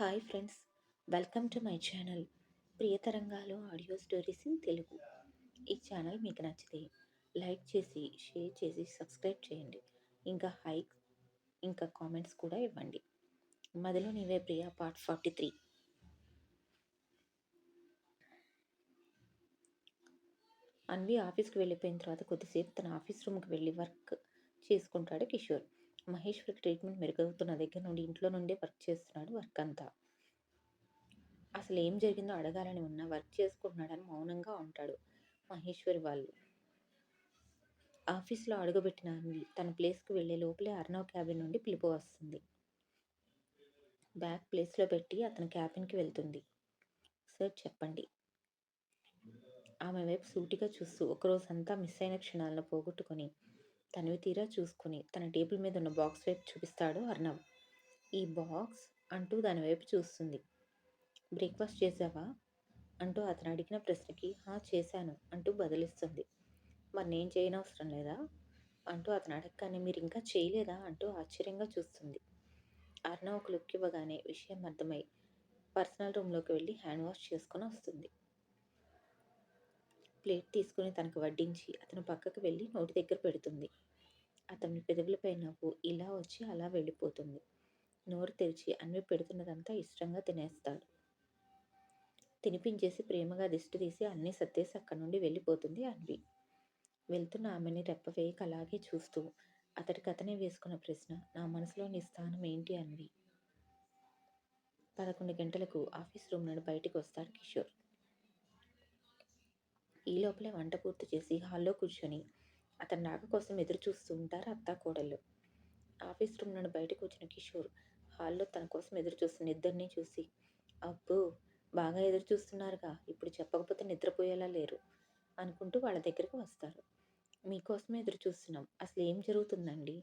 Hi friends welcome to my channel Priyatarangalu audio stories in Telugu. ఈ channel మీకు నచ్చితే like చేసి share చేసి సబ్స్క్రైబ్ చేయండి. ఇంకా హైక్ ఇంకా కామెంట్స్ కూడా ఇవ్వండి. మదిలో నీవే ప్రియ పార్ట్ ఫార్టీ త్రీ అన్వి ఆఫీస్కి వెళ్ళిపోయిన తర్వాత కొద్దిసేపు తన ఆఫీస్ రూమ్కి వెళ్ళి వర్క్ చేసుకుంటాడు కిషోర్. మహేశ్వరికి ట్రీట్మెంట్ మెరుగవుతున్న దగ్గర నుండి ఇంట్లో నుండే వర్క్ చేస్తున్నాడు వర్క్ అంతా అసలు ఏం జరిగిందో అడగాలని ఉన్నా వర్క్ చేసుకుంటున్నాడని మౌనంగా ఉంటాడు మహేశ్వరి వాళ్ళు. ఆఫీస్లో అడుగుపెట్టిన తన ప్లేస్కి వెళ్ళే లోపలే అర్ణవ్ క్యాబిన్ నుండి పిలుపు వస్తుంది. బ్యాగ్ ప్లేస్లో పెట్టి అతని క్యాబిన్కి వెళ్తుంది. సార్ చెప్పండి. ఆమె వైపు సూటిగా చూస్తూ ఒకరోజంతా మిస్ అయిన క్షణాలను పోగొట్టుకొని తనివి తీరా చూసుకుని తన టేబుల్ మీద ఉన్న బాక్స్ వైపు చూపిస్తాడు అర్ణవ్. ఈ బాక్స్ అంటూ దాని వైపు చూస్తుంది. బ్రేక్ఫాస్ట్ చేసావా? అంటూ అతను అడిగిన ప్రశ్నకి హా చేశాను అంటూ బదిలిస్తుంది. మరి నేను చేయనవసరం లేదా? అంటూ అతను అడగగానే మీరు ఇంకా చేయలేదా? అంటూ ఆశ్చర్యంగా చూస్తుంది. అర్ణవ్ ఒక లుక్ ఇవ్వగానే విషయం అర్థమై పర్సనల్ రూమ్లోకి వెళ్ళి హ్యాండ్ వాష్ చేసుకొని వస్తుంది. ప్లేట్ తీసుకుని తనకు వడ్డించి అతను పక్కకు వెళ్ళి నోటి దగ్గర పెడుతుంది. అతని పెదవులపై నవ్వు ఇలా వచ్చి అలా వెళ్ళిపోతుంది. నోరు తెరిచి అన్వి పెడుతున్నదంతా ఇష్టంగా తినేస్తాడు. తినిపించేసి ప్రేమగా దిష్టి తీసి అన్నీ సర్దేసి అక్కడి నుండి వెళ్ళిపోతుంది అన్వి. వెళ్తున్న ఆమెని రెప్పవేయక అలాగే చూస్తూ అతడికి అతనే వేసుకున్న ప్రశ్న నా మనసులో నీ స్థానం ఏంటి అన్వి? పదకొండు గంటలకు ఆఫీస్ రూమ్ నుండి బయటికి వస్తాడు కిషోర్. ఈ లోపలే వంట పూర్తి చేసి హాల్లో కూర్చొని అతని రాక కోసం ఎదురు చూస్తూ ఉంటారు అత్త కోడళ్ళు. ఆఫీస్ రూమ్ నుండి బయటకు వచ్చిన కిషోర్ హాల్లో తన కోసం ఎదురు చూస్తున్న ఇద్దరిని చూసి అబ్బో బాగా ఎదురు చూస్తున్నారుగా ఇప్పుడు చెప్పకపోతే నిద్రపోయేలా లేరు అనుకుంటూ వాళ్ళ దగ్గరికి వస్తారు. మీకోసమే ఎదురు చూస్తున్నాం. అసలు ఏం జరుగుతుందండి?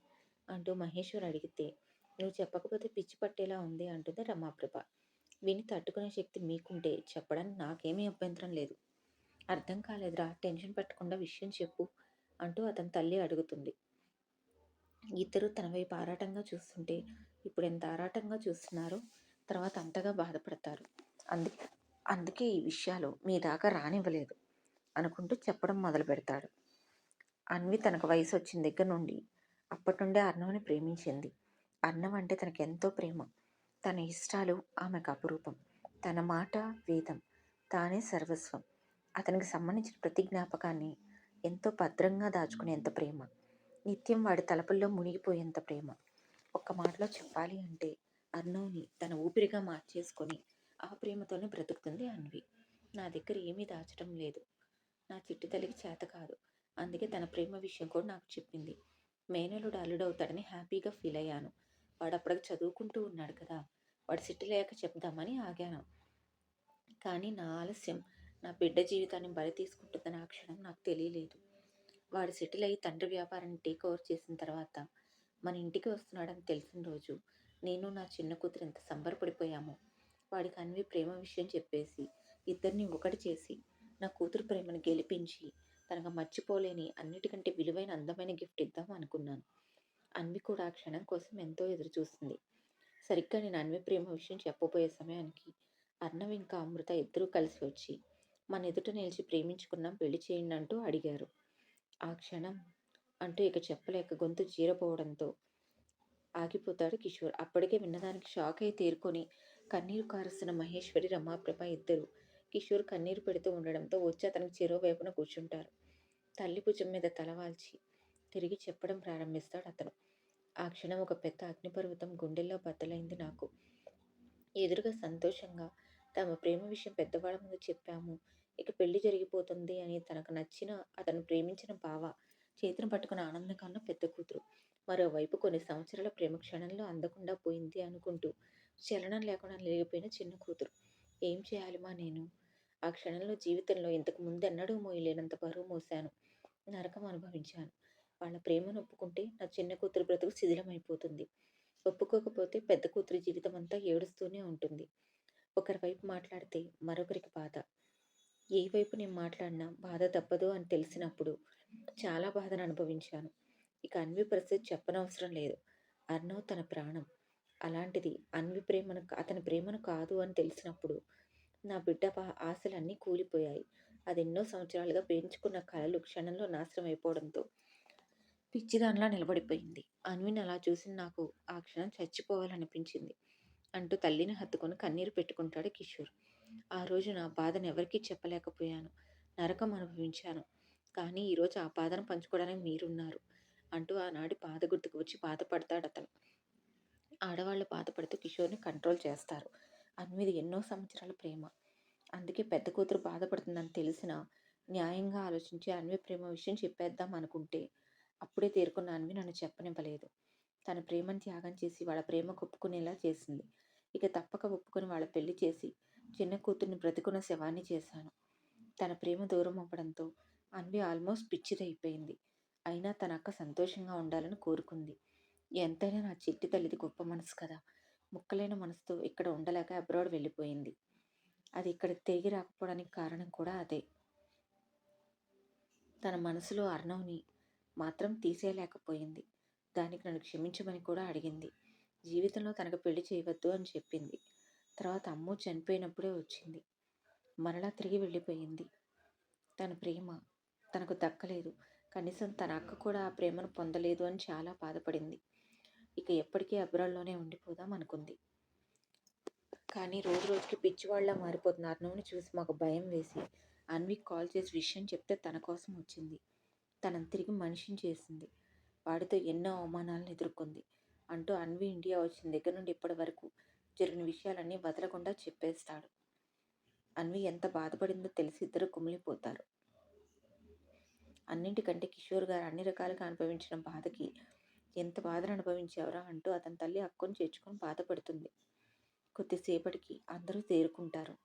అంటూ మహేశ్వర్ అడిగితే నువ్వు చెప్పకపోతే పిచ్చి పట్టేలా ఉంది అంటుంది రమాప్రభ. విని తట్టుకునే శక్తి మీకుంటే చెప్పడానికి నాకేమీ అభ్యంతరం లేదు. అర్థం కాలేదురా టెన్షన్ పెట్టకుండా విషయం చెప్పు అంటూ అతని తల్లి అడుగుతుంది. ఇద్దరు తన వైపు ఆరాటంగా చూస్తుంటే ఇప్పుడు ఎంత ఆరాటంగా చూస్తున్నారో తర్వాత అంతగా బాధపడతారు. అందుకే అందుకే ఈ విషయాలు మీ దాకా రానివ్వలేదు అనుకుంటూ చెప్పడం మొదలు పెడతాడు. అన్వి తనకు వయసు వచ్చిన దగ్గర నుండి అప్పటి నుండే అర్ణవ్ని ప్రేమించింది. అర్ణవ్ అంటే తనకు ఎంతో ప్రేమ. తన ఇష్టాలు ఆమెకు అపురూపం. తన మాట వేదం. తానే సర్వస్వం. అతనికి సంబంధించిన ప్రతి జ్ఞాపకాన్ని ఎంతో భద్రంగా దాచుకునేంత ప్రేమ. నిత్యం వాడి తలపుల్లో మునిగిపోయేంత ప్రేమ. ఒక్క మాటలో చెప్పాలి అంటే అర్ణవ్ని తన ఊపిరిగా మార్చేసుకొని ఆ ప్రేమతోనే బ్రతుకుతుంది అన్వి. నా దగ్గర ఏమీ దాచడం లేదు. నా చిట్టి తల్లికి చేత కాదు. అందుకే తన ప్రేమ విషయం కూడా నాకు చెప్పింది. మేనలుడు అల్లుడవుతాడని హ్యాపీగా ఫీల్ అయ్యాను. వాడు అప్పటికి చదువుకుంటూ ఉన్నాడు కదా. వాడు సిట్టి లేక చెప్దామని ఆగాను. కానీ నా ఆలస్యం నా బిడ్డ జీవితాన్ని బలి తీసుకుంటుందని ఆ క్షణం నాకు తెలియలేదు. వాడు సెటిల్ అయ్యి తండ్రి వ్యాపారాన్ని టేక్ ఓవర్ చేసిన తర్వాత మన ఇంటికి వస్తున్నాడని తెలిసిన రోజు నేను నా చిన్న కూతురు ఎంత సంబరపడిపోయామో వాడికి అన్వి ప్రేమ విషయం చెప్పేసి ఇద్దరిని ఒకటి చేసి నా కూతురు ప్రేమను గెలిపించి తనకు మర్చిపోలేని అన్నిటికంటే విలువైన అందమైన గిఫ్ట్ ఇద్దాం అనుకున్నాను. అన్వి కూడా ఆ క్షణం కోసం ఎంతో ఎదురు చూస్తుంది సరిగ్గా నేను అన్వి ప్రేమ విషయం చెప్పబోయే సమయానికి అర్ణవ్ ఇంకా అమృత ఇద్దరూ కలిసి వచ్చి మన ఎదుట నిలిచి ప్రేమించుకున్నాం పెళ్ళి చేయండి అంటూ అడిగారు. ఆ క్షణం అంటూ ఇక చెప్పలేక గొంతు చీరపోవడంతో ఆగిపోతాడు కిషోర్. అప్పటికే విన్నదానికి షాక్ అయి తేరుకొని కన్నీరు కారుస్తున్న మహేశ్వరి రమాప్రభ ఇద్దరు కిషోర్ కన్నీరు పెడుతూ ఉండడంతో వచ్చి అతనికి చెరోవైపున కూర్చుంటారు. తల్లి భుజం మీద తలవాల్చి తిరిగి చెప్పడం ప్రారంభిస్తాడు అతను. ఆ క్షణం ఒక పెద్ద అగ్నిపర్వతం గుండెల్లో బద్దలైంది నాకు. ఎదురుగా సంతోషంగా తమ ప్రేమ విషయం పెద్దవాళ్ళ ముందు చెప్పాము. ఇక పెళ్ళి జరిగిపోతుంది అని తనకు నచ్చిన అతను ప్రేమించిన బావ చేతిని పట్టుకున్న ఆనందం కన్నా పెద్ద కూతురు. మరోవైపు కొన్ని సంవత్సరాల ప్రేమ క్షణంలో అందకుండా పోయింది అనుకుంటూ చలనం లేకుండా నిలిగిపోయిన చిన్న కూతురు. ఏం చేయాలి మా నేను? ఆ క్షణంలో జీవితంలో ఇంతకు ముందెన్నడూ మోయలేనంత బరువు మోశాను. నరకం అనుభవించాను. వాళ్ళ ప్రేమను ఒప్పుకుంటే నా చిన్న కూతురు బ్రతుకు శిథిలమైపోతుంది. ఒప్పుకోకపోతే పెద్ద కూతురి జీవితం అంతా ఏడుస్తూనే ఉంటుంది. ఒకరి వైపు మాట్లాడితే మరొకరికి బాధ. ఏ వైపు నేను మాట్లాడినా బాధ తప్పదు అని తెలిసినప్పుడు చాలా బాధను అనుభవించాను. ఇక అన్వి పరిస్థితి చెప్పనవసరం లేదు. అర్ణవ్ తన ప్రాణం. అలాంటిది అన్వి ప్రేమను అతని ప్రేమను కాదు అని తెలిసినప్పుడు నా బిడ్డ ఆశలన్నీ కూలిపోయాయి. అది ఎన్నో సంవత్సరాలుగా పెంచుకున్న కళలు క్షణంలో నాశనం అయిపోవడంతో పిచ్చిదానిలా నిలబడిపోయింది. అన్విని అలా చూసి నాకు ఆ క్షణం చచ్చిపోవాలనిపించింది అంటూ తల్లిని హత్తుకొని కన్నీరు పెట్టుకుంటాడు కిషోర్. ఆ రోజు నా బాధను ఎవరికీ చెప్పలేకపోయాను. నరకం అనుభవించాను. కానీ ఈరోజు ఆ బాధను పంచుకోవడానికి మీరున్నారు అంటూ ఆనాటి బాధ గుర్తుకు వచ్చి బాధపడతాడు అతను. ఆడవాళ్ళు బాధపడుతూ కిషోర్ని కంట్రోల్ చేస్తారు. అన్విది ఎన్నో సంవత్సరాల ప్రేమ. అందుకే పెద్ద కూతురు బాధపడుతుందని తెలిసిన న్యాయంగా ఆలోచించి అన్వి ప్రేమ విషయం చెప్పేద్దాం అనుకుంటే అప్పుడే తేరుకున్న అన్వి నన్ను చెప్పనివ్వలేదు. తన ప్రేమను త్యాగం చేసి వాళ్ళ ప్రేమ ఒప్పుకునేలా చేసింది. ఇక తప్పక ఒప్పుకొని వాళ్ళ పెళ్ళి చేసి చిన్న కూతుర్ని బ్రతికున్న శవాన్ని చేశాను. తన ప్రేమ దూరం అవ్వడంతో అన్వి ఆల్మోస్ట్ పిచ్చిదైపోయింది. అయినా తన అక్క సంతోషంగా ఉండాలని కోరుకుంది. ఎంతైనా నా చెట్టి తల్లిది గొప్ప మనసు కదా. ముక్కలైన మనసుతో ఇక్కడ ఉండలేక అబ్రాడ్ వెళ్ళిపోయింది. అది ఇక్కడ తిరిగి రాకపోవడానికి కారణం కూడా అదే. తన మనసులో అర్ణవ్ని మాత్రం తీసేయలేకపోయింది. దానికి నన్ను క్షమించమని కూడా అడిగింది. జీవితంలో తనకు పెళ్ళి చేయవద్దు అని చెప్పింది. తర్వాత అమ్ము చనిపోయినప్పుడే వచ్చింది. మరలా తిరిగి వెళ్ళిపోయింది. తన ప్రేమ తనకు దక్కలేదు. కనీసం తన అక్క కూడా ఆ ప్రేమను పొందలేదు అని చాలా బాధపడింది. ఇక ఎప్పటికీ అబ్రాల్లోనే ఉండిపోదాం అనుకుంది. కానీ రోజు రోజుకి పిచ్చివాళ్ళ మారిపోతున్న అర్ణవ్ని చూసి మాకు భయం వేసి అన్విక్ కాల్ చేసి విషయం చెప్తే తన కోసం వచ్చింది. తనను తిరిగి మనిషిని చేసింది. వాడితో ఎన్నో అవమానాలను ఎదుర్కొంది. అంటూ అన్వి ఇండియా వచ్చిన దగ్గర నుండి ఇప్పటి వరకు జరిగిన విషయాలన్నీ వదలకుండా చెప్పేస్తాడు. అన్వి ఎంత బాధపడిందో తెలిసి ఇద్దరు కుమిలిపోతారు. అన్నింటికంటే కిషోర్ గారు అన్ని రకాలుగా అనుభవించిన బాధకి ఎంత బాధను అనుభవించావరా అంటూ అతని తల్లి అక్కను చేర్చుకొని బాధపడుతుంది. కొద్దిసేపటికి అందరూ తేరుకుంటారు.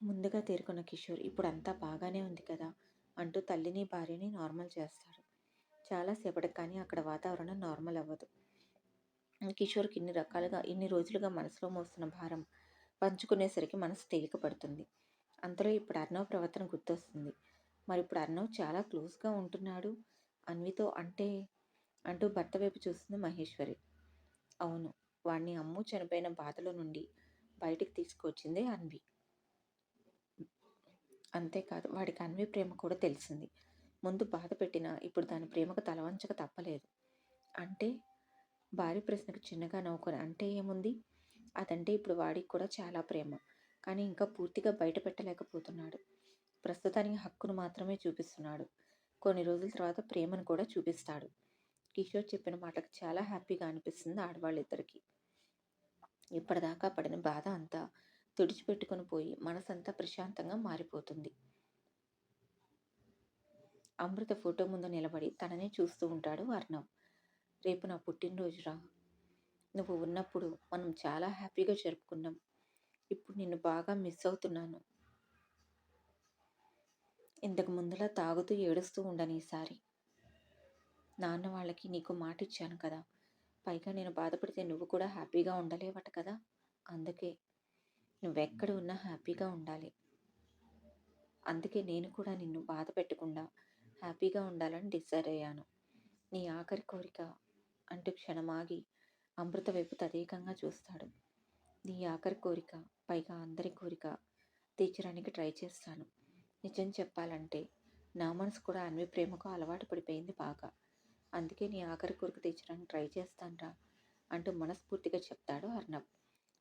ముందుగా తేరుకున్న కిషోర్ ఇప్పుడు అంతా బాగానే ఉంది కదా అంటూ తల్లిని భార్యని నార్మల్ చేస్తాడు చాలాసేపటికి కానీ అక్కడ వాతావరణం నార్మల్ అవ్వదు. కిషోర్కి ఇన్ని రకాలుగా ఇన్ని రోజులుగా మనసులో మోస్తున్న భారం పంచుకునేసరికి మనసు తేలిక పడుతుంది అంతలో ఇప్పుడు అర్ణవ్ ప్రవర్తన గుర్తొస్తుంది. మరి ఇప్పుడు అర్ణవ్ చాలా క్లోజ్గా ఉంటున్నాడు? అన్వితో అంటే అంటూ భర్త వైపు చూస్తుంది మహేశ్వరి. అవును వాడిని అమ్ము చనిపోయిన బాధలో నుండి బయటికి తీసుకొచ్చింది అన్వి. అంతేకాదు వాడికి అన్వి ప్రేమ కూడా తెలిసింది. ముందు బాధ పెట్టినా ఇప్పుడు దాని ప్రేమకు తలవంచక తప్పలేదు. అంటే భార్య ప్రశ్నకు చిన్నగా నవ్వుకొని అంటే ఏముంది? అదంటే ఇప్పుడు వాడికి కూడా చాలా ప్రేమ. కానీ ఇంకా పూర్తిగా బయట పెట్టలేకపోతున్నాడు. ప్రస్తుతానికి హక్కును మాత్రమే చూపిస్తున్నాడు. కొన్ని రోజుల తర్వాత ప్రేమను కూడా చూపిస్తాడు. కిషోర్ చెప్పిన మాటకు చాలా హ్యాపీగా అనిపిస్తుంది ఆడవాళ్ళిద్దరికీ. ఇప్పటిదాకా పడిన బాధ అంతా తుడిచిపెట్టుకుని పోయి మనసంతా ప్రశాంతంగా మారిపోతుంది. అమృత ఫోటో ముందు నిలబడి తననే చూస్తూ ఉంటాడు అర్ణవ్ రేపు నా పుట్టినరోజురా నువ్వు ఉన్నప్పుడు మనం చాలా హ్యాపీగా జరుపుకున్నాం. ఇప్పుడు నిన్ను బాగా మిస్ అవుతున్నాను. ఇంతకు ముందులా తాగుతూ ఏడుస్తూ ఉండను ఈసారి. నాన్న వాళ్ళకి నీకు మాట ఇచ్చాను కదా. పైగా నేను బాధపడితే నువ్వు కూడా హ్యాపీగా ఉండలేవట కదా. అందుకే నువ్వెక్కడ ఉన్నా హ్యాపీగా ఉండాలి. అందుకే నేను కూడా నిన్ను బాధ పెట్టకుండా హ్యాపీగా ఉండాలని డిసైడ్ అయ్యాను. నీ ఆఖరి కోరిక అంటూ క్షణమాగి అమృత వైపు తదేకంగా చూస్తాడు. నీ ఆఖరి కోరిక పైగా అందరి కోరిక తీర్చడానికి ట్రై చేస్తాను. నిజం చెప్పాలంటే నా మనసు కూడా అన్వి ప్రేమకు అలవాటు పడిపోయింది బాగా. అందుకే నీ ఆఖరి కోరిక తీర్చడానికి ట్రై చేస్తానరా అంటూ మనస్ఫూర్తిగా చెప్తాడు అర్ణబ్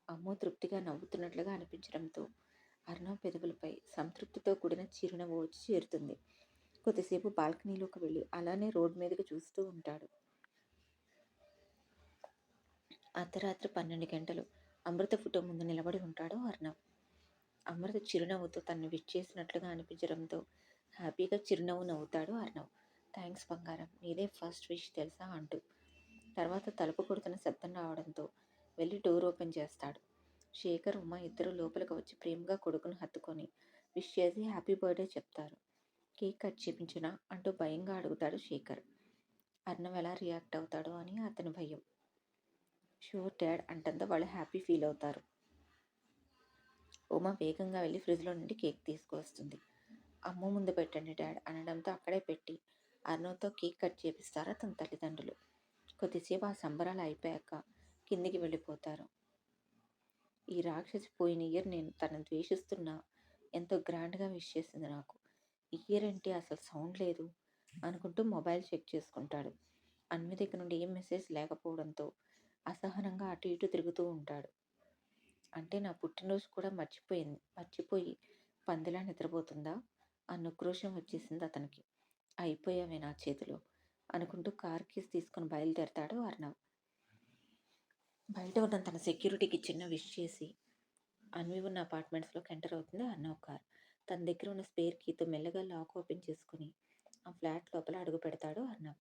అమ్మో తృప్తిగా నవ్వుతున్నట్లుగా అనిపించడంతో అర్ణవ్ పెదవులపై సంతృప్తితో కూడిన చిరునవ్వు వచ్చి చేరుతుంది. కొద్దిసేపు బాల్కనీలోకి వెళ్ళి అలానే రోడ్ మీదకి చూస్తూ ఉంటాడు. అర్ధరాత్రి పన్నెండు గంటలు అమృత ఫోటో ముందు నిలబడి ఉంటాడు అర్ణవ్. అమృత చిరునవ్వుతో తను విష్ చేసినట్లుగా అనిపించడంతో హ్యాపీగా చిరునవ్వు నవ్వుతాడు అర్ణవ్. థ్యాంక్స్ బంగారం నీదే ఫస్ట్ విష్ తెలుసా? అంటూ తర్వాత తలుపు కొడుతున్న శబ్దం రావడంతో వెళ్ళి డోర్ ఓపెన్ చేస్తాడు. శేఖర్ ఉమ ఇద్దరు లోపలికి వచ్చి ప్రేమగా కొడుకును హత్తుకొని విష్ చేసి హ్యాపీ బర్త్డే చెప్తారు. కేక్ కట్ చేపించిన? అంటూ భయంగా అడుగుతాడు శేఖర్. అర్ణవ్ ఎలా రియాక్ట్ అవుతాడో అని అతని భయం. షూర్ డాడ్ అంటంతో వాళ్ళు హ్యాపీ ఫీల్ అవుతారు ఉమ వేగంగా వెళ్ళి ఫ్రిడ్జ్లో నుండి కేక్ తీసుకువస్తుంది అమ్మ ముందు పెట్టండి డాడ్ అనడంతో అక్కడే పెట్టి అర్ణవ్తో కేక్ కట్ చేపిస్తారు తన తల్లిదండ్రులు కొద్దిసేపు ఆ సంబరాలు అయిపోయాక కిందికి వెళ్ళిపోతారు. ఈ రాక్షసి పోయిన ఇయర్ నేను తనను ద్వేషిస్తున్నా ఎంతో గ్రాండ్‌గా విష్ చేసింది నాకు. ఈ ఇయర్ అంటే అసలు సౌండ్ లేదు అనుకుంటూ మొబైల్ చెక్ చేసుకుంటాడు. అన్వి దగ్గర నుండి ఏం మెసేజ్ లేకపోవడంతో అసహనంగా అటు ఇటు తిరుగుతూ ఉంటాడు. అంటే నా పుట్టినరోజు కూడా మర్చిపోయింది మర్చిపోయి పందిలా నిద్రపోతుందా అన్న ఉక్రోషం వచ్చేసింది అతనికి. అయిపోయావే నా చేతిలో అనుకుంటూ కార్ కీస్ తీసుకొని బయలుదేరతాడు అర్ణవ్. బయట ఉన్న తన సెక్యూరిటీకి చిన్న విష్ చేసి అన్వి ఉన్న అపార్ట్మెంట్స్‌లోకి ఎంటర్ అవుతుంది అర్ణవ్ కార్. తన దగ్గర ఉన్న స్పేర్ కీతో మెల్లగా లాక్ ఓపెన్ చేసుకొని ఆ ఫ్లాట్ లోపల అడుగుపెడతాడు అర్ణవ్.